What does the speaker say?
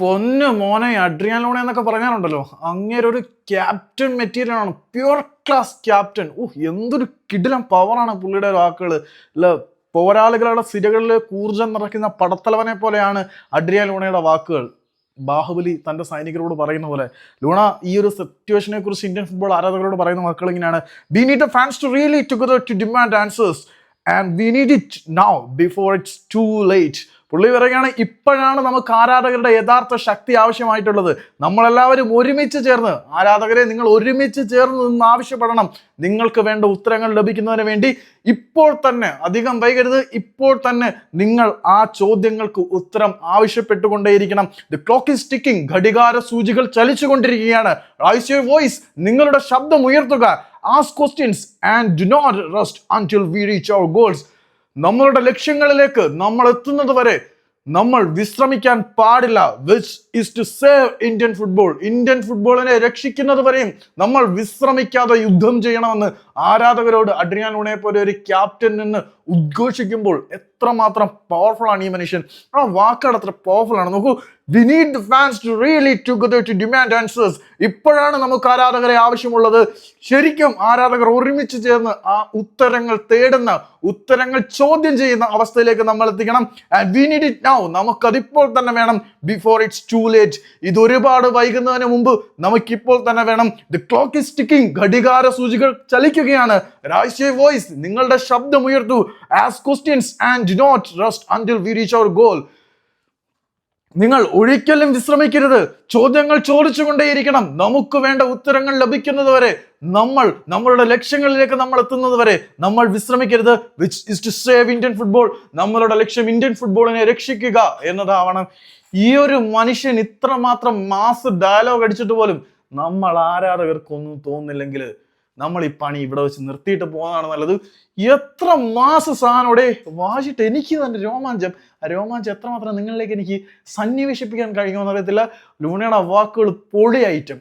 പൊന്ന് മോനെ അഡ്രിയാൻ ലോണെ എന്നൊക്കെ പറയാനുണ്ടല്ലോ അങ്ങനെ ഒരു ക്യാപ്റ്റൻ മെറ്റീരിയൽ ആണ്. പ്യുവർ ക്ലാസ് ക്യാപ്റ്റൻ ഓ എന്തൊരു കിടിലം പവറാണ് പുള്ളിയുടെ വാക്കുകൾ അല്ല പോരാളികളുടെ സിരകളിൽ കൂർജം നിറയ്ക്കുന്ന പടത്തലവനെ പോലെയാണ് അഡ്രിയാൻ ലൂണയുടെ വാക്കുകൾ. ബാഹുബലി തന്റെ സൈനികരോട് പറയുന്ന പോലെ. ലൂണ ഈ ഒരു സിറ്റുവേഷനെ കുറിച്ച് ഇന്ത്യൻ ഫുട്ബോൾ ആരാധകരോട് പറയുന്ന വാക്കുകൾ ഇങ്ങനെയാണ്. We need a fans to really together to demand answers and we need it now before it's too late പുള്ളി പറയുകയാണ് ഇപ്പോഴാണ് നമുക്ക് ആരാധകരുടെ യഥാർത്ഥ ശക്തി ആവശ്യമായിട്ടുള്ളത്. നമ്മളെല്ലാവരും ഒരുമിച്ച് ചേർന്ന് ആരാധകരെ നിങ്ങൾ ഒരുമിച്ച് ചേർന്ന് നിന്ന് ആവശ്യപ്പെടണം. നിങ്ങൾക്ക് വേണ്ട ഉത്തരങ്ങൾ ലഭിക്കുന്നതിന് വേണ്ടി ഇപ്പോൾ തന്നെ അധികം വൈകരുത് ഇപ്പോൾ തന്നെ നിങ്ങൾ ആ ചോദ്യങ്ങൾക്ക് ഉത്തരം ആവശ്യപ്പെട്ടുകൊണ്ടേയിരിക്കണം. ദി ക്ലോക്ക് ഇസ് ടിക്കിംഗ് ഘടികാര സൂചികൾ ചലിച്ചുകൊണ്ടിരിക്കുകയാണ്. റൈസ് യുവർ വോയിസ് നിങ്ങളുടെ ശബ്ദം ഉയർത്തുക. Ask questions and do not rest until we reach our goals നമ്മളുടെ ലക്ഷ്യങ്ങളിലേക്ക് നമ്മൾ എത്തുന്നത് വരെ നമ്മൾ വിശ്രമിക്കാൻ പാടില്ല which is to save Indian football Indian ഫുട്ബോളിനെ രക്ഷിക്കുന്നത് വരെയും നമ്മൾ വിശ്രമിക്കാതെ യുദ്ധം ചെയ്യണമെന്ന് ആരാധകരോട് അഡ്രിയാൻ ഉണയെ പോലെ ഒരു ക്യാപ്റ്റൻ നിന്ന് ഉദ്ഘോഷിക്കുമ്പോൾ എത്രമാത്രം പവർഫുൾ ആണ് ഈ മനുഷ്യൻ? ആ വാക്കാട് അത്ര പവർഫുൾ ആണ്. നോക്കൂ we need fans to really together to demand answers ഇപ്പോഴാണ് നമുക്ക് ആരാധകരെ ആവശ്യമുള്ളത്. ശരിക്കും ആരാധകർ ഒരുമിച്ച് ചേർന്ന് ആ ഉത്തരങ്ങൾ തേടുന്ന ഉത്തരങ്ങൾ ചോദ്യം ചെയ്യുന്ന അവസ്ഥയിലേക്ക് നമ്മൾ എത്തിക്കണം and we need it now നമുക്കതിപ്പോൾ തന്നെ വേണം ബിഫോർ ഇറ്റ്സ് ടു ലേറ്റ് ഇത് ഒരുപാട് വൈകുന്നതിന് മുമ്പ് നമുക്കിപ്പോൾ തന്നെ വേണം. ദി ക്ലോക്ക് ഇസ് ടിക്കിംഗ് ഘടികാര സൂചികൾ ചലിക്കുകയാണ്. രാഷ്ട്രീയ വോയിസ് നിങ്ങളുടെ ശബ്ദം ഉയർത്തു. Ask questions and not rest until we reach our goal നിങ്ങൾ ഒരിക്കലും വിശ്രമിക്കരുത്. ചോദ്യങ്ങൾ ചോദിച്ചുകൊണ്ടേയിരിക്കണം. നമുക്ക് വേണ്ട ഉത്തരങ്ങൾ ലഭിക്കുന്നത് വരെ നമ്മൾ നമ്മളുടെ ലക്ഷ്യങ്ങളിലേക്ക് നമ്മൾ എത്തുന്നത് വരെ നമ്മൾ വിശ്രമിക്കരുത്. Which is to save Indian football നമ്മളുടെ ലക്ഷ്യം ഇന്ത്യൻ ഫുട്ബോളിനെ രക്ഷിക്കുക എന്നതാവണം. ഈ ഒരു മനുഷ്യൻ ഇത്രമാത്രം മാസ് ഡയലോഗ് അടിച്ചിട്ട് പോലും നമ്മൾ ആരാധകർക്കൊന്നും തോന്നുന്നില്ലെങ്കിൽ നമ്മൾ ഈ പണി ഇവിടെ വെച്ച് നിർത്തിയിട്ട് പോകുന്നതാണ് നല്ലത്. എത്ര മാസ സാധനോടെ വാശിട്ട് എനിക്ക് തന്നെ രോമാഞ്ചം. ആ രോമാഞ്ചം എത്രമാത്രം നിങ്ങളിലേക്ക് എനിക്ക് സന്നിവേശിപ്പിക്കാൻ കഴിയുമെന്ന് അറിയത്തില്ല. ലൂണയുടെ വാക്കുകൾ പൊളി ഐറ്റം.